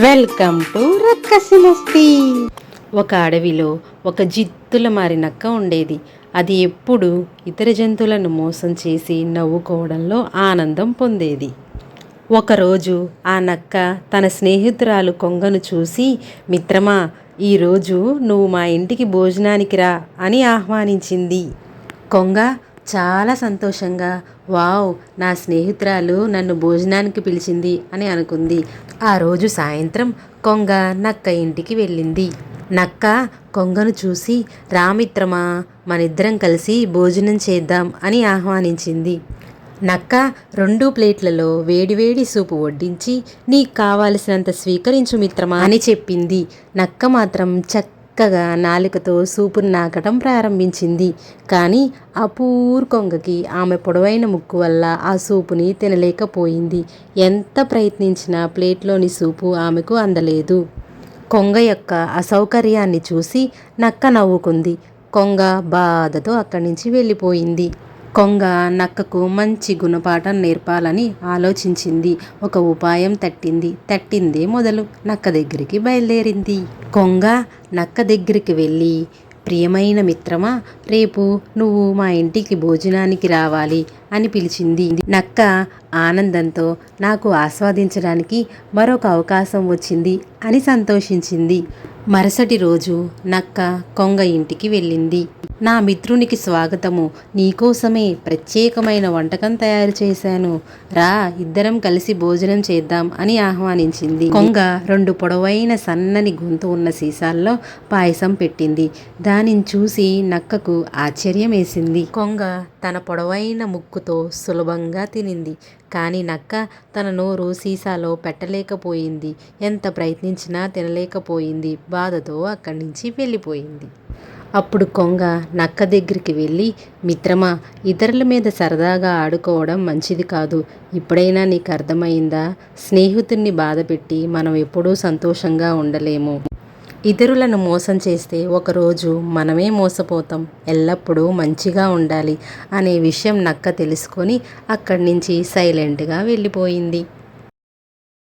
Welcome to రక్కసి ఒక అడవిలో ఒక జిత్తుల మారి నక్క ఉండేది. అది ఎప్పుడు ఇతర జంతువులను మోసం చేసి నవ్వుకోవడంలో ఆనందం పొందేది. ఒకరోజు ఆ నక్క తన స్నేహితురాలు కొంగను చూసి మిత్రమా ఈరోజు నువ్వు మా ఇంటికి భోజనానికి రా అని ఆహ్వానించింది. కొంగ చాలా సంతోషంగా వావ్ నా స్నేహితురాలు నన్ను భోజనానికి పిలిచింది అని అనుకుంది. ఆ రోజు సాయంత్రం కొంగ నక్క ఇంటికి వెళ్ళింది. నక్క కొంగను చూసి రామిత్రమా మనిద్దరం కలిసి భోజనం చేద్దాం అని ఆహ్వానించింది. నక్క రెండు ప్లేట్లలో వేడివేడి సూపు వడ్డించి నీకు కావలసినంత స్వీకరించు మిత్రమా అని చెప్పింది. నక్క మాత్రం చక్క చక్కగా నాలుకతో సూపును నాకటం ప్రారంభించింది. కానీ ఆ కొంగకి ఆమె పొడవైన ముక్కు వల్ల ఆ సూపుని తినలేకపోయింది. ఎంత ప్రయత్నించినా ప్లేట్లోని సూపు ఆమెకు అందలేదు. కొంగ యొక్క అసౌకర్యాన్ని చూసి నక్క నవ్వుకుంది. కొంగ బాధతో అక్కడి నుంచి వెళ్ళిపోయింది. కొంగ నక్కకు మంచి గుణపాఠం నేర్పాలని ఆలోచించింది. ఒక ఉపాయం తట్టింది. తట్టిందే మొదలు. నక్క దగ్గరికి బయలుదేరింది. కొంగ నక్క దగ్గరికి వెళ్ళి ప్రియమైన మిత్రమా రేపు నువ్వు మా ఇంటికి భోజనానికి రావాలి అని పిలిచింది. నక్క ఆనందంతో నాకు ఆస్వాదించడానికి మరొక అవకాశం వచ్చింది అని సంతోషించింది. మరుసటి రోజు నక్క కొంగ ఇంటికి వెళ్ళింది. నా మిత్రునికి స్వాగతము. నీకోసమే ప్రత్యేకమైన వంటకం తయారు చేశాను. రా ఇద్దరం కలిసి భోజనం చేద్దాం అని ఆహ్వానించింది. కొంగ రెండు పొడవైన సన్నని గొంతు ఉన్న సీసాల్లో పాయసం పెట్టింది. దానిని చూసి నక్కకు ఆశ్చర్యం వేసింది. కొంగ తన పొడవైన ముక్కుతో సులభంగా తినింది. కానీ నక్క తన నోరు సీసాలో పెట్టలేకపోయింది. ఎంత ప్రయత్నించినా తినలేకపోయింది. బాధతో అక్కడి నుంచి వెళ్ళిపోయింది. అప్పుడు కొంగ నక్క దగ్గరికి వెళ్ళి మిత్రమా ఇతరుల మీద సరదాగా ఆడుకోవడం మంచిది కాదు. ఇప్పుడైనా నీకు అర్థమైందా? స్నేహితుడిని బాధపెట్టి మనం ఎప్పుడూ సంతోషంగా ఉండలేము. ఇతరులను మోసం చేస్తే ఒకరోజు మనమే మోసపోతాం. ఎల్లప్పుడూ మంచిగా ఉండాలి అనే విషయం నక్క తెలుసుకొని అక్కడి నుంచి సైలెంట్గా వెళ్ళిపోయింది.